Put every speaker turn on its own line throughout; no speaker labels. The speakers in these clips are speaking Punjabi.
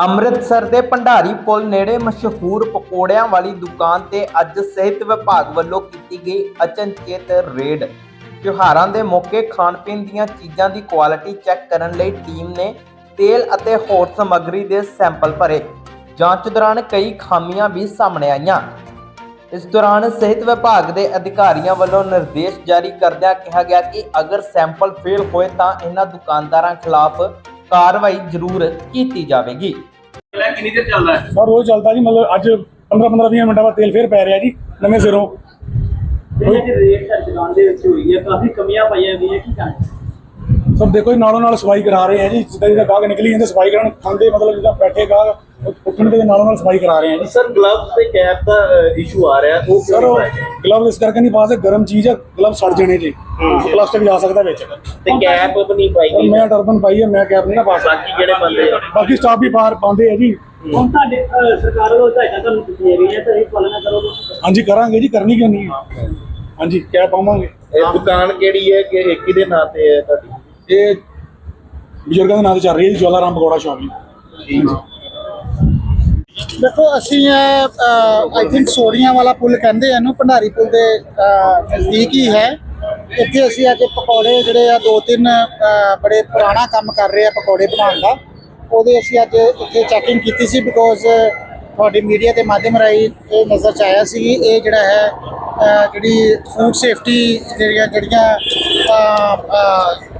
ਅੰਮ੍ਰਿਤਸਰ ਦੇ ਭੰਡਾਰੀ ਪੁਲ ਨੇੜੇ ਮਸ਼ਹੂਰ ਪਕੌੜਿਆਂ ਵਾਲੀ ਦੁਕਾਨ ਤੇ ਅੱਜ ਸਿਹਤ ਵਿਭਾਗ ਵੱਲੋਂ ਕੀਤੀ ਗਈ ਅਚਨਚੇਤ ਰੇਡ। ਤਿਉਹਾਰਾਂ ਦੇ ਮੌਕੇ ਖਾਣ ਪੀਣ ਦੀਆਂ ਚੀਜ਼ਾਂ ਦੀ ਕੁਆਲਿਟੀ ਚੈੱਕ ਕਰਨ ਲਈ ਟੀਮ ਨੇ ਤੇਲ ਅਤੇ ਹੋਰ ਸਮੱਗਰੀ ਦੇ ਸੈਂਪਲ ਭਰੇ। ਜਾਂਚ ਦੌਰਾਨ ਕਈ ਖਾਮੀਆਂ ਵੀ ਸਾਹਮਣੇ ਆਈਆਂ। ਇਸ ਦੌਰਾਨ ਸਿਹਤ ਵਿਭਾਗ ਦੇ ਅਧਿਕਾਰੀਆਂ ਵੱਲੋਂ ਨਿਰਦੇਸ਼ ਜਾਰੀ ਕਰਦਿਆਂ ਕਿਹਾ ਗਿਆ ਕਿ ਅਗਰ ਸੈਂਪਲ ਫੇਲ ਹੋਏ ਤਾਂ ਇਹਨਾਂ ਦੁਕਾਨਦਾਰਾਂ ਖਿਲਾਫ ਕਾਰਵਾਈ ਜ਼ਰੂਰ ਕੀਤੀ ਜਾਵੇਗੀ।
ਕਿਹੜਾ ਕਿੰਨੀ ਦੇਰ ਚੱਲਦਾ ਹੈ?
ਸਰ ਰੋਜ਼ ਚੱਲਦਾ ਜੀ ਮਤਲਬ ਅੱਜ 15 15 20 ਮਿੰਟਾਂ ਬਾਅਦ ਤੇਲ ਫੇਰ ਪੈ ਰਿਹਾ ਜੀ ਨਵੇਂ ਸਿਰੋਂ।
ਜਿਹੜੀ ਕਿ ਰੇਟ ਹੈ ਦੁਕਾਨ ਦੇ ਵਿੱਚ ਹੋਈ ਹੈ ਕਾਫੀ ਕਮੀਆਂ ਪਾਈਆਂ ਗਈਆਂ ਕੀ ਕਹਾਂ
ਸਰ ਦੇਖੋ ਜੀ ਨਾਲੋਂ ਨਾਲ ਸਫ਼ਾਈ ਕਰਾ ਰਹੇ ਆ ਜੀ। ਜਿੱਦਾਂ ਜਿੱਦਾਂ ਗਾਹਕ ਨਿਕਲੀ ਜਾਂਦੇ ਸਫ਼ਾਈ ਕਰਨ ਖਾਂਦੇ ਮਤਲਬ ਜਿੱਦਾਂ ਬੈਠੇ ਗਾਹਕ ਉੱਠਣ ਦੇ ਨਾਲੋਂ ਨਾਲ ਸਫ਼ਾਈ ਕਰਾ ਰਹੇ ਆ ਜੀ।
ਸਰ ਗਲਵਸ ਤੇ ਕੈਪ ਦਾ ਇਸ਼ੂ ਆ ਰਿਹਾ ਉਹ
ਸਰ
ਕਿਉਂ ਨਹੀਂ ਪਾਇਆ
ਗਲਵ ਇਸ ਕਰਕੇ ਨਹੀਂ ਪਾ ਸਕਦੇ ਗਰਮ ਚੀਜ਼ ਆ ਗਲਵ ਸੜ ਜਾਣੇ ਜੀ। ਪਲਾਸਟਿਕ ਜਾ ਸਕਦਾ ਵਿੱਚ।
ਤੇ ਕੈਪ ਵੀ ਨਹੀਂ ਪਾਈ
ਪਰ
ਗਈ?
ਮੈਂ ਟਰਬਨ ਪਾਈ ਹੈ ਮੈਂ ਕੈਪ ਨਹੀਂ ਨਾ ਪਾ ਸਕਦਾ।
ਬਾਕੀ ਜਿਹੜੇ ਬੰਦੇ ਆ?
ਬਾਕੀ ਸਟਾਫ ਵੀ ਬਾਹਰ ਪਾਉਂਦੇ ਆ ਜੀ।
ਹੁਣ ਤੁਹਾਡੇ ਸਰਕਾਰ ਵੱਲੋਂ ਹਦਾਇਤਾਂ ਤੁਹਾਨੂੰ ਦਿੱਤੀਆਂ ਗਈਆਂ ਤਾਂ ਇਹ ਪਾਲਣਾ ਕਰੋ
ਹਾਂਜੀ ਕਰਾਂਗੇ ਜੀ ਕਰਨੀ ਕਿਉਂ ਨਹੀਂ ਹਾਂਜੀ ਕੈਪ ਪਾਵਾਂਗੇ।
ਇਹ ਦੁਕਾਨ ਕਿਹੜੀ ਹੈ ਕਿ ਇੱਕ ਹੀ ਦੇ ਨਾਂ ਤੇ ਹੈ ਤੁਹਾਡੀ?
ਇਹ ਬਜ਼ੁਰਗਾਂ ਦੇ ਨਾਂ ਤੇ ਚੱਲ ਰਹੀ ਹੈ ਜੀ ਜਵਾਲਾ ਰਾਮ ਪਕੌੜਾ ਸ਼ੌਪ ਜੀ।
ਦੇਖੋ ਅਸੀਂ ਆਈ ਥਿੰਕ ਸੋੜੀਆਂ ਵਾਲਾ ਪੁਲ ਕਹਿੰਦੇ ਆ ਇਹਨੂੰ ਭੰਡਾਰੀ ਪੁਲ ਦੇ ਅਹ, ਨਜ਼ਦੀਕ ਹੀ ਹੈ। ਇੱਥੇ ਅਸੀਂ ਅੱਜ ਪਕੌੜੇ ਜਿਹੜੇ ਆ ਦੋ ਤਿੰਨ ਅਹ, ਬੜੇ ਪੁਰਾਣਾ ਕੰਮ ਕਰ ਰਹੇ ਆ ਪਕੌੜੇ ਬਣਾਉਣ ਦਾ। ਉਹਦੇ ਅਸੀਂ ਅੱਜ ਇੱਥੇ ਚੈਕਿੰਗ ਕੀਤੀ ਸੀ ਬਿਕੋਜ਼ ਤੁਹਾਡੀ ਮੀਡੀਆ ਦੇ ਮਾਧਿਅਮ ਰਾਹੀਂ ਇਹ ਨਜ਼ਰ ਚ ਆਇਆ ਸੀ ਕਿ ਇਹ ਜਿਹੜਾ ਹੈ ਅਹ, ਜਿਹੜੀ ਫੂਡ ਸੇਫਟੀ ਜਿਹੜੀਆਂ ਜਿਹੜੀਆਂ ਅਹ, ਅਹ,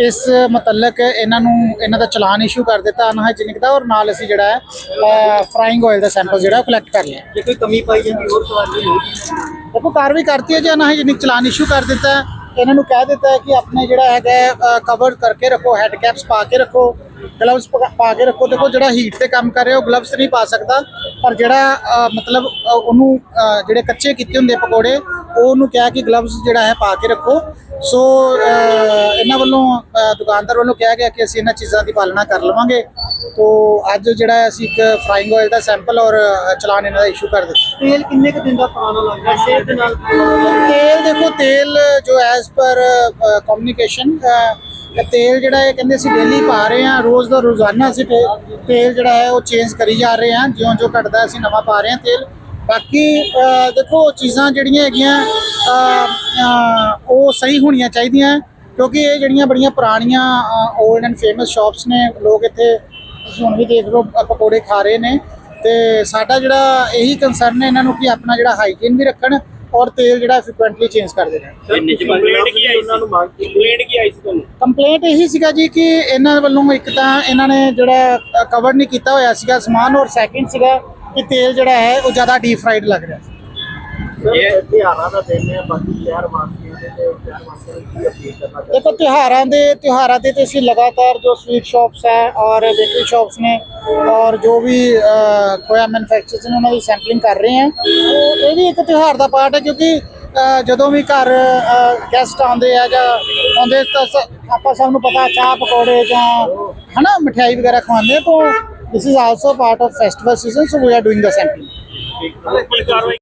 ਇਸ ਮੁਤਲਕ ਇਹਨਾਂ ਨੂੰ ਇਹਨਾਂ ਦਾ ਚਲਾਨ ਇਸ਼ੂ ਕਰ ਦਿੱਤਾ ਅਨਹਾਈਜੀਨਿਕ ਦਾ ਔਰ ਨਾਲ ਅਸੀਂ ਜਿਹੜਾ ਹੈ ਫਰਾਈਂਗ ਆਇਲ ਦਾ ਸੈਂਪਲ ਜਿਹੜਾ ਕਲੈਕਟ ਕਰ ਲਿਆ
ਜੇ ਕੋਈ ਕਮੀ ਪਾਈ ਜਾਂਦੀ ਹੋਰ ਸਵਾਲ ਨਹੀਂ
ਦੇਖੋ ਕਾਰਵਾਈ ਕਰਤੀ ਹੈ ਜੀ ਅਨਹਾਈਜੀਨਿਕ ਚਲਾਨ ਇਸ਼ੂ ਕਰ ਦਿੱਤਾ ਇਹਨਾਂ ਨੂੰ ਕਹਿ ਦਿੱਤਾ ਹੈ ਕਿ ਆਪਣੇ ਜਿਹੜਾ ਹੈਗਾ ਕਵਰ ਕਰਕੇ ਰੱਖੋ ਹੈਡ ਕੈਪਸ ਪਾ ਕੇ ਰੱਖੋ ਗਲਵਸ ਪਾ ਕੇ ਰੱਖੋ। ਦੇਖੋ ਜਿਹੜਾ ਹੀਟ ਤੇ ਕੰਮ ਕਰ ਰਿਹਾ ਉਹ ਗਲਵਸ ਨਹੀਂ ਪਾ ਸਕਦਾ ਪਰ ਜਿਹੜਾ ਮਤਲਬ ਉਹਨੂੰ ਜਿਹੜੇ ਕੱਚੇ ਕੀਤੇ ਹੁੰਦੇ ਪਕੌੜੇ ਉਹ ਉਹਨੂੰ ਕਿਹਾ ਕਿ ਗਲਵਸ ਜਿਹੜਾ ਹੈ ਪਾ ਕੇ ਰੱਖੋ। ਸੋ ਇਹਨਾਂ ਵੱਲੋਂ ਦੁਕਾਨਦਾਰ ਵੱਲੋਂ ਕਿਹਾ ਗਿਆ ਕਿ ਅਸੀਂ ਇਹਨਾਂ ਚੀਜ਼ਾਂ ਦੀ ਪਾਲਣਾ ਕਰ ਲਵਾਂਗੇ। ਤੋ ਅੱਜ ਜਿਹੜਾ ਅਸੀਂ ਇੱਕ ਫਰਾਈਂਗ ਆਇਲ ਦਾ ਸੈਂਪਲ ਔਰ ਚਲਾਨ ਇਹਨਾਂ ਦਾ ਇਸ਼ੂ ਕਰ ਦਿੱਤਾ।
ਤੇਲ ਕਿੰਨੇ ਕੁ ਦਿਨ ਦਾ ਪੁਰਾਣਾ ਲੱਗਦਾ ਸਿਹਤ ਦੇ ਨਾਲ
ਤੇਲ ਦੇਖੋ ਤੇਲ ਜੋ ਐਸ ਪਰ ਕਮਿਊਨੀਕੇਸ਼ਨ ਤੇਲ ਜਿਹੜਾ ਇਹ ਕਹਿੰਦੇ ਅਸੀਂ ਡੇਲੀ ਪਾ ਰਹੇ ਹਾਂ। ਰੋਜ਼ ਦਾ ਰੋਜ਼ਾਨਾ ਅਸੀਂ ਤੇਲ ਜਿਹੜਾ ਹੈ ਉਹ ਚੇਂਜ ਕਰੀ ਜਾ ਰਹੇ ਹਾਂ। ਜਿਉਂ ਜਿਉਂ ਘਟਦਾ ਅਸੀਂ ਨਵਾਂ ਪਾ ਰਹੇ ਹਾਂ ਤੇਲ। ਬਾਕੀ ਦੇਖੋ ਚੀਜ਼ਾਂ ਜਿਹੜੀਆਂ ਹੈਗੀਆਂ ਉਹ ਸਹੀ ਹੋਣੀਆਂ ਚਾਹੀਦੀਆਂ ਕਿਉਂਕਿ ਇਹ ਜਿਹੜੀਆਂ ਬੜੀਆਂ ਪੁਰਾਣੀਆਂ 올ਡ ਐਂਡ ਫੇਮਸ ਸ਼ਾਪਸ ਨੇ ਲੋਕ ਇੱਥੇ ਤੁਸੀਂ ਹੁਣ ਵੀ ਦੇਖ ਲਓ ਪਕੌੜੇ ਖਾ ਰਹੇ ਨੇ ਤੇ ਸਾਡਾ ਜਿਹੜਾ ਇਹੀ ਕੰਸਰਨ ਹੈ ਇਹਨਾਂ ਨੂੰ ਕਿ ਆਪਣਾ ਜਿਹੜਾ ਹਾਈਜੀਨ ਵੀ ਰੱਖਣ ਔਰ ਤੇਲ ਜਿਹੜਾ ਫ੍ਰੀਕੁਐਂਟਲੀ ਚੇਂਜ ਕਰਦੇ ਰਹਿਣ।
ਕੰਪਲੇਂਟ ਕੀ ਆਈ ਉਹਨਾਂ ਨੂੰ ਮੰਗ ਕੰਪਲੇਂਟ ਕੀ ਆਈ ਸੀ ਤੁਹਾਨੂੰ?
ਕੰਪਲੇਂਟ ਇਹੀ ਸੀਗਾ ਜੀ ਕਿ ਇਹਨਾਂ ਵੱਲੋਂ ਇੱਕ ਤਾਂ ਇਹਨਾਂ ਨੇ ਜਿਹੜਾ ਕਵਰ ਨਹੀਂ ਕੀਤਾ ਹੋਇਆ ਸੀਗਾ ਸਮਾਨ ਔਰ ਸੈਕਿੰਡ ਸੀਗਾ ਕਿ ਤੇਲ ਜਿਹੜਾ ਹੈ ਉਹ ਜ਼ਿਆਦਾ ਡੀਪ ਫਰਾਈਡ ਲੱਗ ਰਿਹਾ।
ਇਹ ਧਿਆਨਾਂ ਦਾ ਦਿਨ ਹੈ ਬਾਕੀ ਸ਼ਹਿਰ ਵਾਸੀਆਂ ਦੇ ਤੇ ਸ਼ਹਿਰ ਵਾਸੀਆਂ ਨੂੰ ਕੀ ਅਪੀਲ ਕਰਨਾ ਚਾਹੁੰਦੇ?
ਦੇਖੋ ਤਿਉਹਾਰਾਂ ਦੇ ਤਿਉਹਾਰਾਂ ਦੇ ਤੇ ਅਸੀਂ ਲਗਾਤਾਰ ਜੋ ਸਵੀਟ ਸ਼ਾਪਸ ਹੈ ਔਰ ਬੇਕਰੀ ਸ਼ਾਪਸ ਨੇ ਔਰ ਜੋ ਵੀ ਅ, ਖੋਇਆ ਮੈਨੂਫੈਕਚਰਰਸ ਨੇ ਉਹਨਾਂ ਦੀ ਸੈਂਪਲਿੰਗ ਕਰ ਰਹੇ ਹਾਂ। ਉਹ ਇਹ ਵੀ ਇੱਕ ਤਿਉਹਾਰ ਦਾ ਪਾਰਟ ਹੈ ਕਿਉਂਕਿ ਜਦੋਂ ਵੀ ਘਰ ਗੈਸਟ ਆਉਂਦੇ ਆ ਜਾਂ ਆਉਂਦੇ ਤਾਂ ਆਪਾਂ ਸਭ ਨੂੰ ਪਤਾ ਚਾਹ ਪਕੌੜੇ ਜਾਂ ਹਨਾ ਮਠਿਆਈ ਵਗੈਰਾ ਖਵਾਉਂਦੇ ਤਾਂ this is also part of festival season so we are doing the sampling